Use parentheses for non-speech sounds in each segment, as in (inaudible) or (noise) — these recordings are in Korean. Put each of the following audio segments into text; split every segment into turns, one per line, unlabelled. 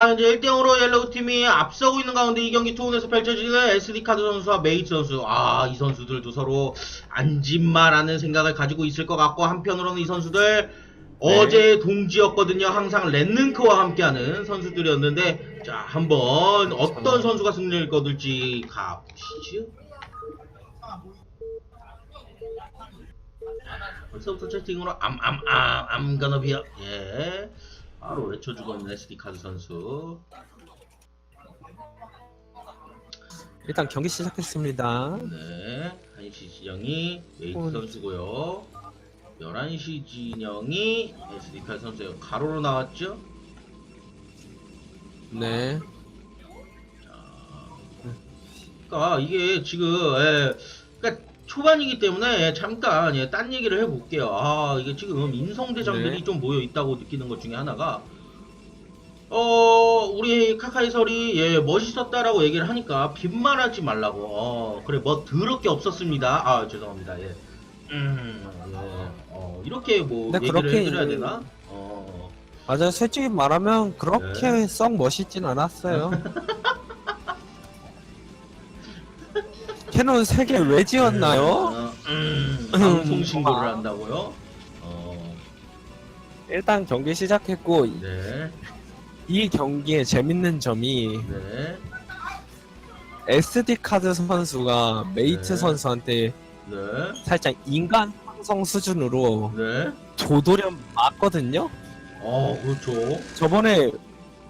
이제 1대0으로 옐로우 팀이 앞서고 있는 가운데 이 경기 투혼에서 펼쳐지는 SD카드 선수와 메이트 선수. 아, 이 선수들도 서로 안진마라는 생각을 가지고 있을 것 같고, 한편으로는 이 선수들
네.
어제 동지였거든요. 항상 렌능크와 함께하는 선수들이었는데, 자, 한번 어떤 선수가 승리를 거둘지 가보시죠. 벌써부터 채팅으로 암, 암, 암, 암 gonna be a- 예. 바로 외쳐주고 있는 SD카드 선수.
일단 경기 시작했습니다.
네. 1시 진영이 메이트
음.
선수고요 11시 진영이 SD카드 선수예요. 가로로 나왔죠?
네.
그러니까 이게 지금 예, 초반이기 때문에 잠깐 예, 딴 얘기를 해볼게요. 아 이게 지금 인성대장들이
네.
좀 모여 있다고 느끼는 것 중에 하나가 어 우리 카카이설이 예 멋있었다라고 얘기를 하니까 빈말하지 말라고 어 그래 뭐 더럽게 없었습니다. 아 죄송합니다. 예. 음, 예. 어, 이렇게 뭐
근데
얘기를
그렇게
해드려야 되나? 어,
맞아요. 솔직히 말하면 그렇게
네.
썩 멋있진 않았어요. (laughs) 캐논 3개 왜 지었나요?
어, 음, 방송 신고를 한다고요? 어,
일단 경기 시작했고
네,
이 경기에 재밌는 점이
네,
SD 카드 선수가 메이트
네.
선수한테
네,
살짝 인간 상성 수준으로
네.
조도련 맞거든요.
어, 그렇죠.
저번에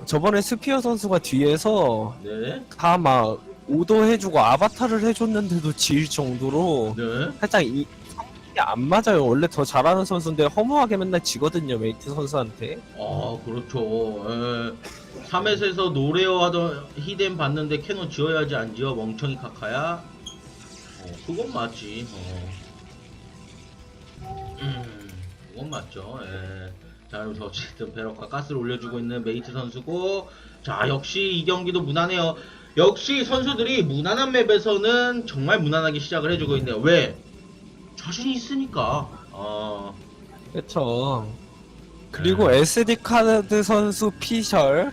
저번에 스피어 선수가 뒤에서
네,
다 막 오도해주고 아바타를 해줬는데도 질 정도로
네.
살짝 이 성격이 안 맞아요. 원래 더 잘하는 선수인데 허무하게 맨날 지거든요. 메이트 선수한테.
아, 그렇죠. 예. 3회에서 노래어 하던 히덴 봤는데 캐논 지어야지 안 지어 멍청이 카카야. 어, 그건 맞지. 어. 음, 그건 맞죠. 예. 자, 그래서 어쨌든 베럭과 가스를 올려주고 있는 메이트 선수고, 자, 역시 이 경기도 무난해요. 역시 선수들이 무난한 맵에서는 정말 무난하게 시작을 해주고 있네요. 왜? 자신이 있으니까. 어,
그렇죠. 그리고
네.
SD 카드 선수 피셜,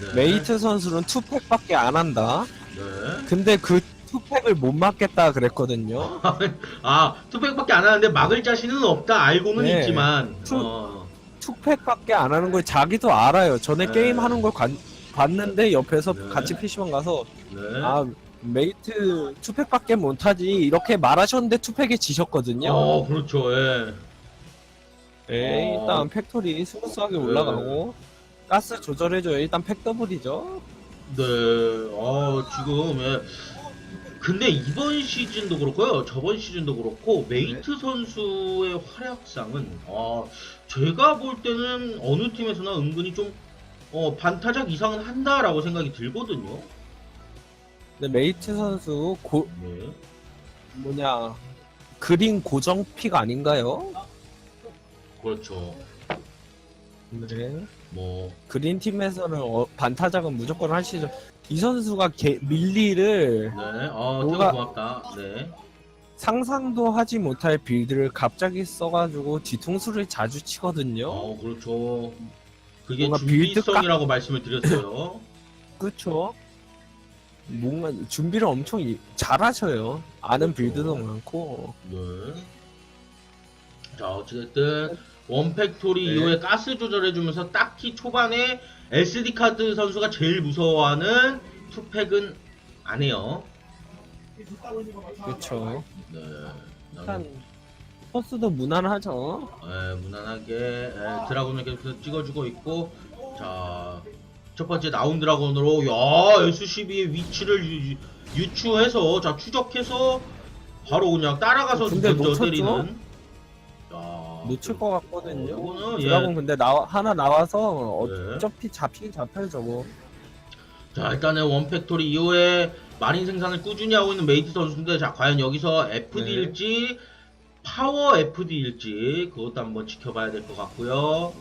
네.
메이트 선수는 투팩밖에 안 한다.
네.
근데 그 투팩을 못 막겠다 그랬거든요. (laughs)
아, 투팩밖에 안 하는데 막을 자신은 없다. 알고는
네.
있지만.
투-
어,
투팩밖에 안 하는 걸 자기도 알아요. 전에
네.
게임 하는 걸 관- 봤는데 옆에서
네.
같이 PC방 가서
네.
아 메이트 투팩밖에 못하지 이렇게 말하셨는데 투팩에 지셨거든요.
어, 그렇죠. 예.
네,
어.
일단 팩토리 스무스하게
네.
올라가고 가스 조절해줘요. 일단 팩더블이죠.
네. 어, 지금 예. 근데 이번 시즌도 그렇고요. 저번 시즌도 그렇고 메이트
네.
선수의 활약상은 어, 제가 볼 때는 어느 팀에서나 은근히 좀 어, 반타작 이상은 한다라고 생각이 들거든요.
근데 메이트 선수 고
네.
뭐냐 그린 고정 픽 아닌가요?
그렇죠.
네.
뭐
그린 팀에서는 어, 반타작은 무조건 하시죠. 이 선수가 개, 밀리를
네. 어,
뭐가-
되게 고맙다. 네.
상상도 하지 못할 빌드를 갑자기 써가지고 뒤통수를 자주 치거든요.
어, 그렇죠. 그게
뭔가
준비성이라고 말씀을 드렸어요. (laughs)
그쵸? 뭔가 준비를 엄청 이- 잘하셔요. 아는
그렇죠.
빌드도 많고.
네. 자, 어쨌든 원팩토리
네.
이후에 가스 조절해주면서 딱히 초반에 SD 카드 선수가 제일 무서워하는 투팩은 안 해요.
그쵸.
네.
일단 포스도 무난하죠.
예, 무난하게 예, 드라곤을 계속 찍어주고 있고 자. 첫 번째 나온 드라곤으로 야 SCB의 위치를 유, 유추해서 자 추적해서 바로 그냥 따라가서
근데
먼저
놓쳤죠?
때리는 야,
놓칠 것 같거든요.
어, 이거는, 예.
드라곤 근데 나 하나 나와서
네.
어차피 잡히긴 잡혀요 저거.
자 일단은 원팩토리 이후에 마린 생산을 꾸준히 하고 있는 메이트 선수인데 자 과연 여기서 FD일지 파워 FD일지 그것도 한번 지켜봐야 될 것 같고요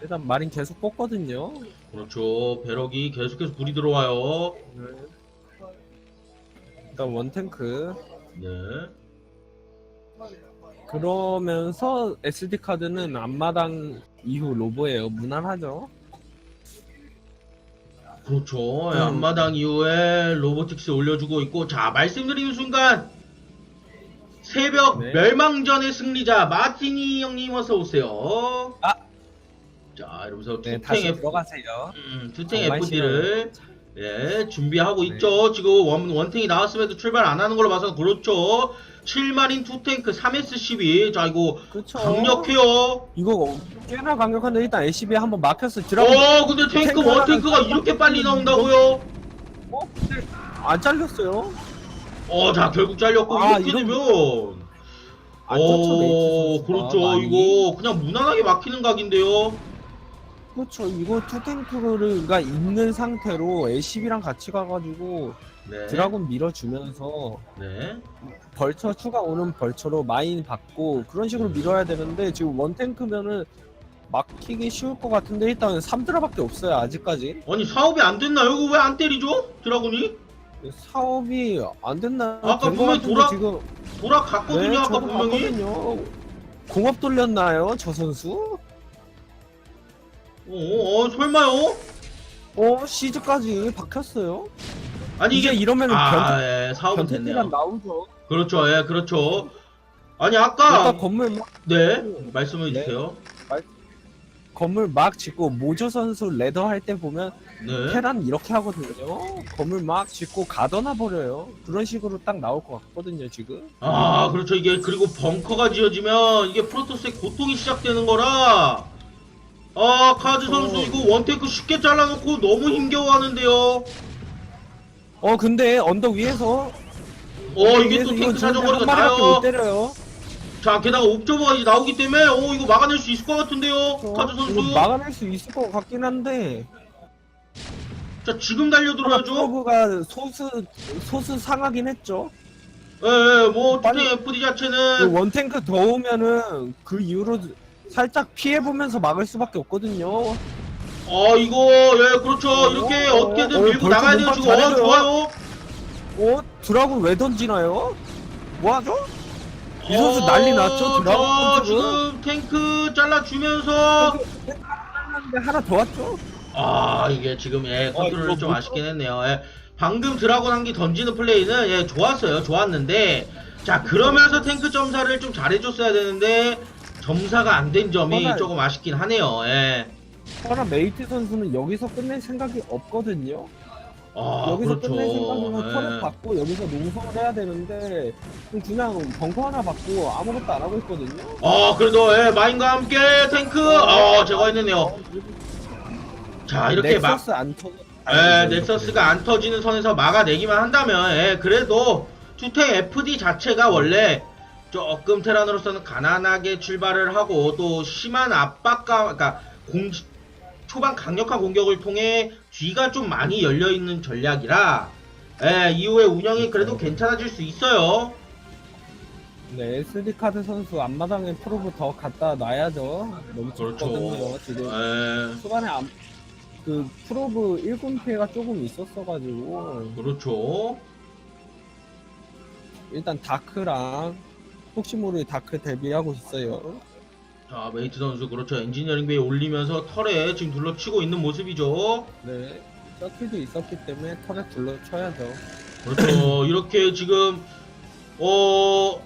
일단 마린 계속 뽑거든요.
그렇죠 배럭이 계속해서 불이 들어와요
일단 원탱크.
네
그러면서 SD 카드는 앞마당 이후 로보예요. 무난하죠.
그렇죠. 예,
음.
앞마당 이후에 로보틱스 올려주고 있고 자 말씀드리는 순간 새벽
네.
멸망전의 승리자 마티니 형님 어서 오세요.
아.
자 이러면서
네,
투탱
다시
F,
들어가세요.
음, 투탱
정말
FD를 예 준비하고
네.
있죠. 지금 원, 원탱이 나왔음에도 출발 안 하는 걸로 봐서 그렇죠. 7마린 투탱크 3S12 자 이거
그렇죠.
강력해요.
이거 꽤나 강력한데 일단 LCB 한번 막혔어. 드라곤
어 근데 탱크
탱크
원탱크가 이렇게 빨리 나온다고요?
어? 근데 안 잘렸어요?
어, 자, 결국 잘렸고,
아,
이렇게
이런-
되면.
안
어,
메이트 선수가
그렇죠.
많이.
이거 그냥 무난하게 막히는 각인데요.
그렇죠. 이거 투탱크가 있는 상태로 LCB랑 같이 가가지고
네.
드라곤 밀어주면서
네.
벌처 추가 오는 벌처로 마인 받고 그런 식으로 밀어야 되는데 지금 원탱크면은 막히기 쉬울 것 같은데 일단 3드라밖에 없어요 아직까지
아니, 사업이 안 됐나요? 이거 왜 안 때리죠? 드라군이?
사업이 안 됐나요?
아까
같은데
돌아-
지금
돌아갔거든요,
네,
아까
저도
분명히.
봤거든요. 공업 돌렸나요 저 선수?
어, 어, 설마요?
어 시즈까지 박혔어요.
아니,
이제
이게.
이러면은
아, 예, 사업은 됐네요.
나오죠.
그렇죠, 예, 그렇죠. 아니, 아까.
건물 막
네. 말씀해
네.
주세요.
건물 막 짓고 모조 선수 레더 할 때 보면
네.
테란 이렇게 하거든요. 건물 막 짓고 가둬놔 버려요. 그런 식으로 딱 나올 것 같거든요 지금.
아, 그렇죠. 이게, 그리고 벙커가 지어지면, 이게 프로토스의 고통이 시작되는 거라. 아, 카즈 선수
어.
이거 원테이크 쉽게 잘라놓고 너무 힘겨워하는데요.
어 근데 언덕 위에서
어, 이게 또 탱크 사정거리가
못
나요.
때려요.
자, 게다가 옵저버가 이제 나오기 때문에, 어, 이거 막아낼 수 있을 것 같은데요.
어,
카즈 선수.
이거 막아낼 수 있을 것 같긴 한데
자, 지금 달려들어야죠.
프로브가 소수 소수 상하긴 했죠.
예, 예, 뭐,
빨리-
투탱 FD
그
자체는.
원탱크 더 오면은 그 이후로 살짝 피해 보면서 막을 수밖에 없거든요.
어, 이거, 예, 그렇죠.
어,
이렇게
어,
어떻게든
어,
밀고
벌써
나가야 돼요, 지금. 어. 좋아요.
어 드라군 왜 던지나요? 뭐하죠? 이
어,
선수 난리 났죠,
저
드라곤
지금 탱크 잘라주면서.
근데 하나 더 왔죠?
아 이게 지금 예 컨트롤이
어, 이거 좀못
아쉽긴 했네요. 예, 방금 드라곤 한기 던지는 플레이는 예 좋았어요, 좋았는데 자 그러면서 탱크 점사를 좀 잘해줬어야 되는데 점사가 안 된 점이
정말-
조금 아쉽긴 하네요. 예.
하나 메이트 선수는 여기서 끝낼 생각이 없거든요.
아
여기서
그렇죠.
끝낼 생각이면 턴을
예.
받고 여기서 농성을 해야 되는데 그냥 벙커 하나 받고 아무것도 안 하고 있거든요.
아 그래도 예 마인과 함께 탱크 아 제거했네요. 자 이렇게 막
넥서스 안 터져.
예, 넥서스가 안 터지는 선에서 막아내기만 한다면, 예, 그래도 투탱 FD 자체가 원래 조금 테란으로서는 가난하게 출발을 하고 또 심한 압박과, 그러니까 공, 초반 강력한 공격을 통해 뒤가 좀 많이 열려 있는 전략이라, 예, 이후에 운영이 그래도 괜찮아질 수 있어요.
네, SD 카드 선수 앞마당에 프로브 더 갖다 놔야죠. 너무 좋거든요. 지금
예,
초반에 암, 그 프로브 1군 피해가 조금 있었어가지고
그렇죠.
일단 다크랑 혹시 모르게 다크 대비하고 있어요.
자, 메이트 선수, 그렇죠. 엔지니어링 베이 올리면서 털에 지금 둘러치고 있는 모습이죠.
네, 서킷도 있었기 때문에 털에 둘러쳐야죠.
그렇죠. (laughs) 이렇게 지금 어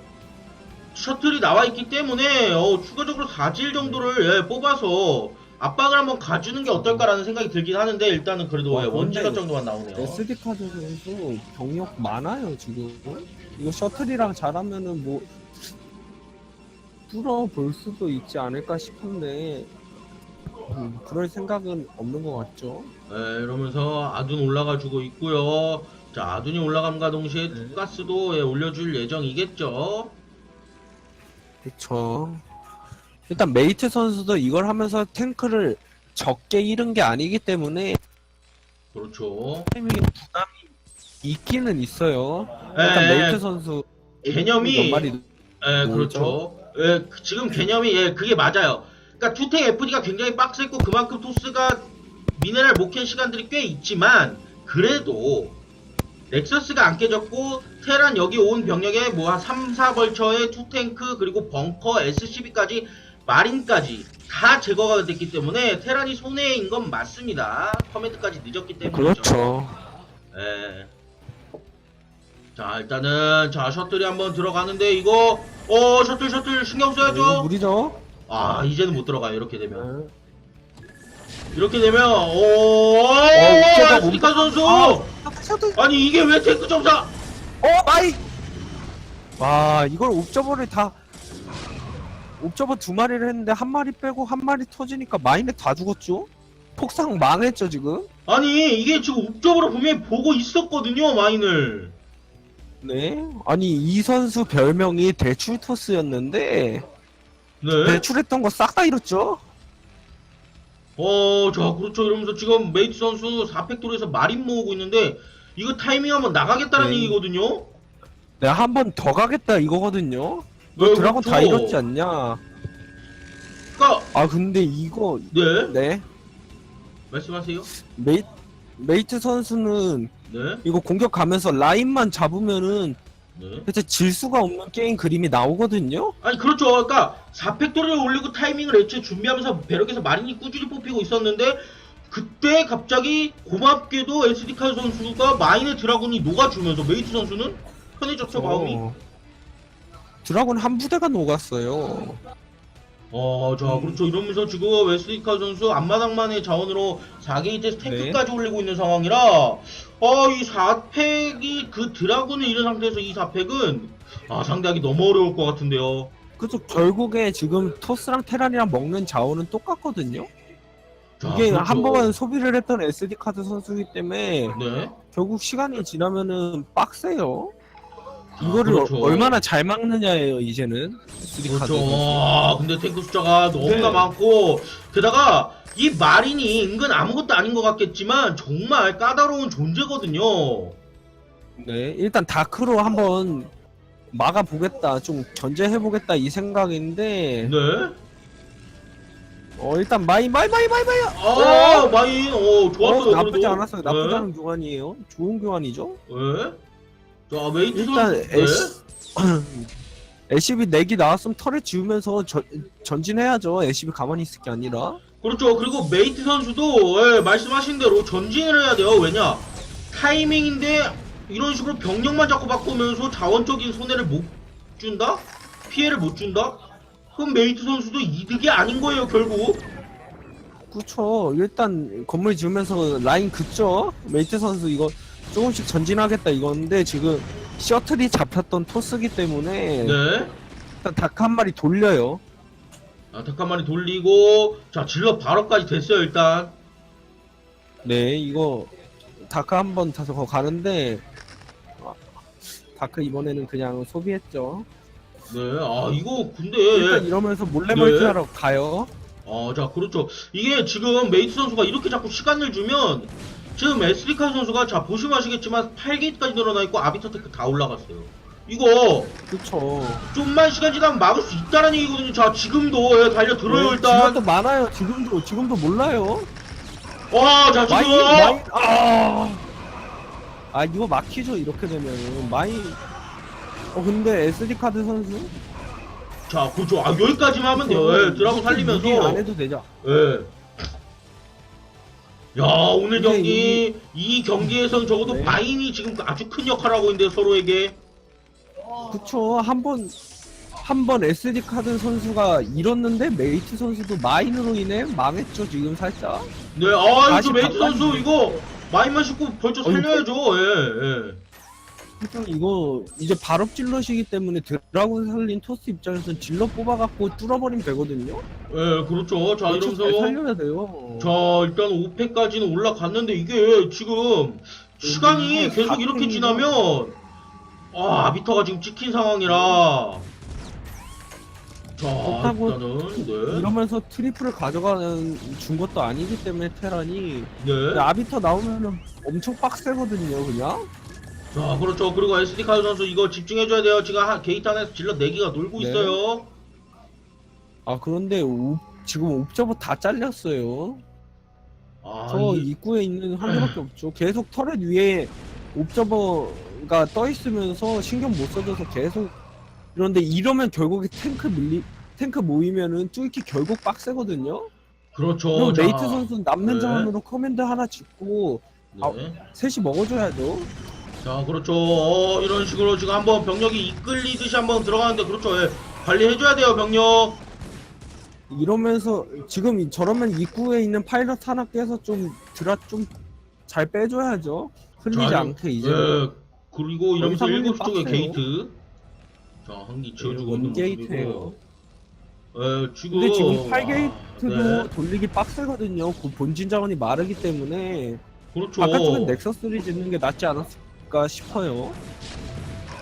셔틀이 나와 있기 때문에 어, 추가적으로 4질 정도를 예, 뽑아서 압박을 한번 가주는 게 어떨까라는 생각이 들긴 하는데 일단은 그래도
와,
예, 원지가
근데
정도만 나오네요.
SD 카드 선수 경력 많아요 지금. 이거 셔틀이랑 잘하면은 뭐 뚫어볼 수도 있지 않을까 싶은데 음, 그럴 생각은 없는 것 같죠.
예, 이러면서 아둔 올라가 주고 있고요. 자, 아둔이 올라감과 동시에
네.
투가스도 예, 올려줄 예정이겠죠.
그렇죠. 일단 메이트 선수도 이걸 하면서 탱크를 적게 잃은 게 아니기 때문에
그렇죠.
타이밍에 부담이 있기는 있어요.
예,
일단
예.
메이트 선수
개념이 예? 그렇죠. 예, 그- 지금 개념이 예, 그게 맞아요. 그러니까 투탱 FD가 굉장히 빡셌고 그만큼 토스가 미네랄 못캔 시간들이 꽤 있지만 그래도 넥서스가 안 깨졌고 테란 여기 온 병력에 뭐 한 3, 4벌처의 투탱크 그리고 벙커 SCB까지 마린까지 다 제거가 됐기 때문에 테란이 손해인 건 맞습니다. 커맨드까지 늦었기 때문에.
그렇죠.
예. 자 일단은 자 셔틀이 한번 들어가는데 이거 어 셔틀 셔틀 신경 써야죠.
무리죠?
아 이제는 못 들어가요 이렇게 되면.
네.
이렇게 되면 오
우체가
스피카 선수
아, 셔틀.
아니 이게 왜 탱크 점사
어, 마이! 와, 이걸 옵저버를 다, 옵저버 두 마리를 했는데 한 마리 빼고 한 마리 터지니까 마인에 다 죽었죠? 폭상 망했죠, 지금?
아니 이게 지금 옵적으로 보면 보고 있었거든요 마인을
네. 아니, 이 선수 별명이 대출토스였는데,
네.
대출했던 거 싹 다 잃었죠?
어, 자, 그렇죠. 이러면서 지금 메이트 선수 4팩토리에서 마린 모으고 있는데, 이거 타이밍하면 나가겠다는
네.
얘기거든요?
내가 한 번 더 가겠다 이거거든요?
네,
드라곤 다
그렇죠.
잃었지 않냐?
그니까,
아, 근데 이거,
네.
네.
말씀하세요.
메이, 메이트 선수는
네.
이거 공격 가면서 라인만 잡으면은
네.
대체 질 수가 없는 게임 그림이 나오거든요?
아니, 그렇죠. 그니까, 4팩토리를 올리고 타이밍을 애초에 준비하면서 배럭에서 마린이 꾸준히 뽑히고 있었는데, 그때 갑자기 고맙게도 SD칼 선수가 마인의 드라군이 녹아주면서 메이트 선수는 편해졌죠, 마음이.
어. 드라곤 한 부대가 녹았어요.
어, 자, 그렇죠. 이러면서 지금 웨스리카 선수 앞마당만의 자원으로 4게이트 스태크까지 올리고 있는 상황이라, 어, 이 4팩이 그 드라군을 잃은 상태에서 이 4팩은, 아, 상대하기 너무 어려울 것 같은데요.
그래서 결국에 지금 토스랑 테란이랑 먹는 자원은 똑같거든요?
자,
이게
그렇죠.
한 번 소비를 했던 SD 카드 선수이기 때문에
네.
결국 시간이 지나면은 빡세요.
아,
이거를
그렇죠.
얼마나 잘 막느냐예요, 이제는. SD 카드
그렇죠.
선수.
아, 근데 탱크 숫자가 너무나
네.
많고, 게다가, 이 마린이 은근 아무것도 아닌 것 같겠지만, 정말 까다로운 존재거든요.
네, 일단 다크로 한번 막아보겠다, 좀 견제해보겠다 이 생각인데,
네.
어, 일단 마이, 마이, 마이, 마이, 마이!
아, 마인, 어, 좋았어요.
어, 나쁘지
그래도.
않았어요. 나쁘지
네.
않은 교환이에요. 좋은 교환이죠.
예? 자, 메이트
일단
선수.
애쉬, (clears throat) LCB 내기 나왔으면 털에 지우면서 전, 전진해야죠. LCB 가만히 있을 게 아니라.
그렇죠. 그리고 메이트 선수도 예, 말씀하신 대로 전진을 해야 돼요. 왜냐? 타이밍인데 이런 식으로 병력만 자꾸 바꾸면서 자원적인 손해를 못 준다? 피해를 못 준다? 그럼 메이트 선수도 이득이 아닌 거예요, 결국.
그렇죠. 일단 건물 지으면서 라인 긋죠. 메이트 선수 이거 조금씩 전진하겠다 이건데 지금 셔틀이 잡혔던 토스기 때문에
네.
일단 닭 한 마리 돌려요.
아, 닭한 마리 돌리고, 자, 질러 바로까지 됐어요, 일단.
네, 이거 다크 한 번 타서 거 가는데 아, 다크 이번에는 그냥 소비했죠.
네. 아, 이거, 근데.
일단 이러면서 몰래
네.
멀티하러 가요.
어, 자, 그렇죠. 이게 지금 메이트 선수가 이렇게 자꾸 시간을 주면, 지금 에스리카 선수가, 자, 보시면 아시겠지만, 8게이트까지 늘어나 있고, 아비터 테크 다 올라갔어요. 이거,
그렇죠.
좀만 시간 지나면 막을 수 있다는 얘기거든요. 자, 지금도, 예, 달려들어요, 일단.
지금도 많아요. 지금도 지금도 몰라요.
와, 자, 지금.
마이 아. 아 이거 막히죠 이렇게 되면 마이 어 근데 SD 카드 선수
자, 그렇죠. 아, 여기까지만 하면 돼요. 예,
무리
살리면서.
안 해도 되죠.
예. 야, 오늘 경기, 이 경기에선 적어도
네.
바인이 지금 아주 큰 역할을 하고 있는데, 서로에게.
그쵸 한번 한 번 SD 카드 선수가 잃었는데 메이트 선수도 마인으로 인해 망했죠 지금 살짝.
네, 아,
다시
저 메이트
바꿔-
선수 이거 마인만 씻고 벌써
어이,
살려야죠. 예, 예.
일단 이거 이제 발업 질럿이기 때문에 드라군 살린 토스 입장에서는 질럿 뽑아갖고 뚫어버리면 되거든요.
예, 그렇죠. 자,
엄청 잘
이러면서
살려야 돼요.
자, 일단 5패까지는 올라갔는데 이게 지금 시간이
음,
계속 이렇게 지나면 아, 아비터가 지금 찍힌 상황이라 자,
그렇다고
일단은 네.
이러면서 트리플을 가져가는 준 것도 아니기 때문에 테란이
네.
근데 아비터 나오면은 엄청 빡세거든요, 그냥.
자, 그렇죠. 그리고 SD 카드 선수 이거 집중해줘야 돼요. 지금 한 게이트 안에서 질러 4기가 놀고
네.
있어요.
아 그런데 오- 지금 옵저버 다 잘렸어요.
아,
저
이-
입구에 있는 한 개밖에 (clears throat) 없죠. 계속 터렛 위에 옵저버 가 떠 있으면서 신경 못 써줘서 계속 이런데 이러면 결국에 탱크 밀리 탱크 모이면은 뚫기 결국 빡세거든요.
그렇죠. 자,
메이트 선수 는 남는
네.
자원으로 커맨드 하나 짓고 아,
네.
셋이 먹어줘야죠.
자, 그렇죠. 어, 이런 식으로 지금 한번 병력이 이끌리듯이 한번 들어가는데, 그렇죠. 예. 관리해줘야 돼요, 병력.
이러면서 지금 이- 저러면 입구에 있는 파일럿 하나 깨서 좀 드라 좀 잘 빼줘야죠. 흘리지
자,
않게 이제
예. 그리고 이러면서
이상하게
일곱 시 쪽에
빡세요.
게이트. 자, 한기 지어주고 있는. 모습이고. 예, 지금.
근데 지금
아,
8게이트도
네.
돌리기 빡세거든요. 그 본진 자원이 마르기 때문에
그렇죠.
바깥쪽엔 넥서스를 짓는 게 낫지 않았을까 싶어요.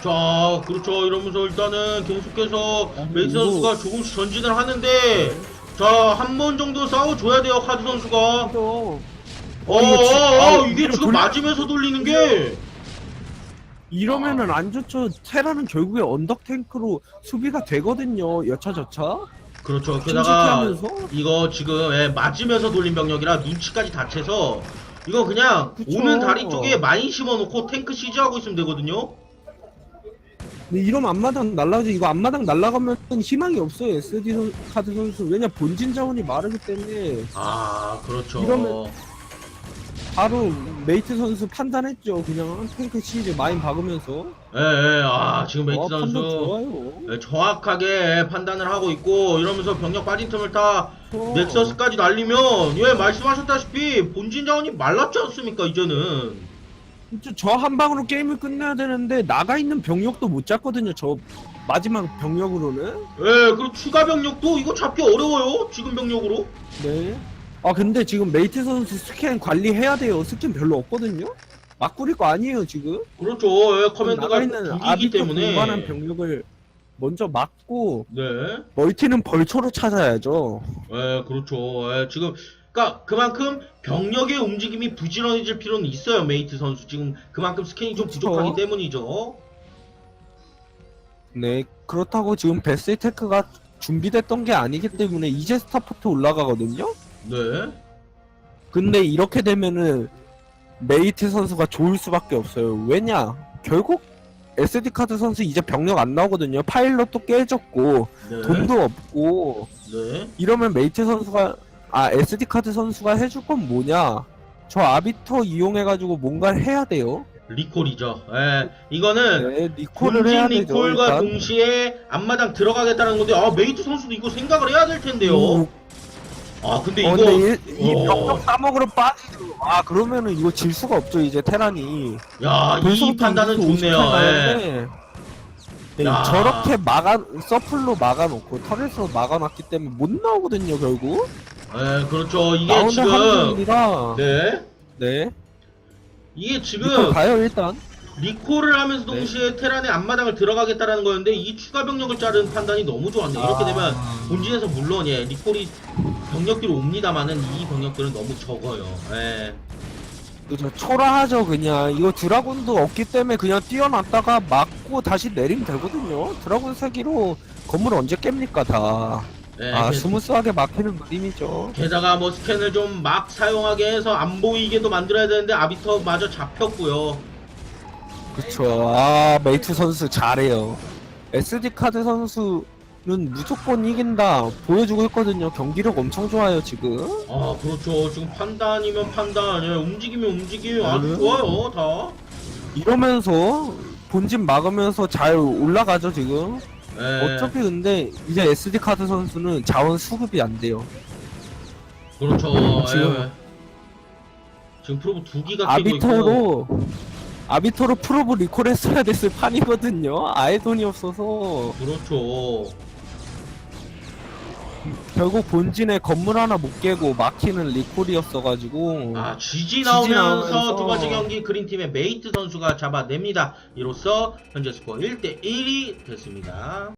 자, 그렇죠. 이러면서 일단은 계속해서
아,
메이스
이거-
선수가 조금씩 전진을 하는데, 자, 한 번 정도 싸워줘야 돼요, 카드 선수가.
또
어, 어, 어,
아,
이게 지금
돌리-
맞으면서 돌리는 게.
이러면은 안 좋죠. 테라는 결국에 언덕 탱크로 수비가 되거든요. 여차저차.
그렇죠. 게다가 이거 지금 예, 맞으면서 돌린 병력이라 눈치까지 다 채서 이거 그냥
그쵸.
오는 다리 쪽에 많이 심어놓고 탱크 시즈하고 있으면 되거든요.
근데 이러면 앞마당 날라가죠. 이거 앞마당 날라가면 희망이 없어요. SD 선- 카드 선수. 왜냐 본진 자원이 마르기 때문에
아, 그렇죠.
이러면- 바로 메이트 선수 판단했죠. 그냥 탱크 시즈 많이 박으면서.
예, 예, 아, 지금 메이트
어, 판단
선수
좋아요.
예, 정확하게 판단을 하고 있고 이러면서 병력 빠진 틈을 타
어.
넥서스까지 날리면 예, 말씀하셨다시피 본진 자원이 말랐지 않습니까, 이제는.
저 한 방으로 게임을 끝내야 되는데 나가 있는 병력도 못 잡거든요. 저 마지막 병력으로는.
예, 그리고 추가 병력도 이거 잡기 어려워요, 지금 병력으로.
네. 아 근데 지금 메이트 선수 스캔 관리해야 돼요. 스캔 별로 없거든요. 막 꾸릴 거 아니에요 지금.
그렇죠. 예, 커맨드가
나가 있는 아비터
때문에.
공간한 병력을 먼저 막고
네.
멀티는 벌초로 찾아야죠.
예, 그렇죠. 예, 지금 그러니까 그만큼 병력의 움직임이 부지런해질 필요는 있어요, 메이트 선수. 지금 그만큼 스캔이 좀
그쵸.
부족하기 때문이죠.
네. 그렇다고 지금 베스트 테크가 준비됐던 게 아니기 때문에 이제 스타포트 올라가거든요.
네.
근데 이렇게 되면은 메이트 선수가 좋을 수밖에 없어요. 왜냐? 결국 SD 카드 선수 이제 병력 안 나오거든요. 파일럿도 깨졌고
네.
돈도 없고
네.
이러면 메이트 선수가 아 SD 카드 선수가 해줄 건 뭐냐? 저 아비터 이용해가지고 뭔가를 해야 돼요.
리콜이죠. 예. 이거는
네, 리콜을 해야 되죠.
리콜과
일단.
동시에 앞마당 들어가겠다는 건데 아, 메이트 선수도 이거 생각을 해야 될 텐데요.
오,
아, 근데
어,
이거
근데 이, 이
어.
병력 싸먹으러 빠지죠. 아 그러면은 이거 질 수가 없죠 이제 테란이.
야, 이
벌써부터
판단은 좋네요.
50
예.
네,
야.
저렇게 막아 서플로 막아놓고 터렛으로 막아놨기 때문에 못 나오거든요 결국.
예, 그렇죠. 이게
나온다 하는 게
지금
아니라.
네.
네.
이게 지금
이걸 봐요 일단.
리콜을 하면서
네.
동시에 테란의 앞마당을 들어가겠다라는 거였는데 이 추가 병력을 자른 판단이 너무 좋았네. 이렇게
아.
되면 본진에서 물론 예 리콜이 병력들이 옵니다만은 이 병력들은 너무 적어요. 예.
그죠 초라하죠 그냥 이거 드라군도 없기 때문에 그냥 뛰어났다가 막고 다시 내리면 되거든요. 드라군 세기로 건물 언제 깹니까 다.
예,
아
게-
스무스하게 막히는 그림이죠.
게다가 뭐 스캔을 좀 막 사용하게 해서 안 보이게도 만들어야 되는데 아비터 마저 잡혔고요.
그쵸. 아, 메이트 선수 잘해요. SD 카드 선수는 무조건 이긴다. 보여주고 있거든요. 경기력 엄청 좋아요, 지금.
아 그렇죠. 지금 판단이면 판단, 예, 움직이면 움직임 아주
네.
좋아요 다.
이러면서 본진 막으면서 잘 올라가죠, 지금.
예.
어차피 근데 이제 SD 카드 선수는 자원 수급이 안 돼요.
그렇죠.
지금-
예. 지금 프로브 두 기가 끼고 있고.
아비터로, 아비터로 프로브 리콜 했어야 됐을 판이거든요. 아예 돈이 없어서.
그렇죠.
결국 본진에 건물 하나 못 깨고 막히는 리콜이었어가지고.
아, GG
GG
나오면서
나오면서
두 번째 경기 그린팀의 메이트 선수가 잡아냅니다. 이로써 현재 스코어 1대 1이 됐습니다.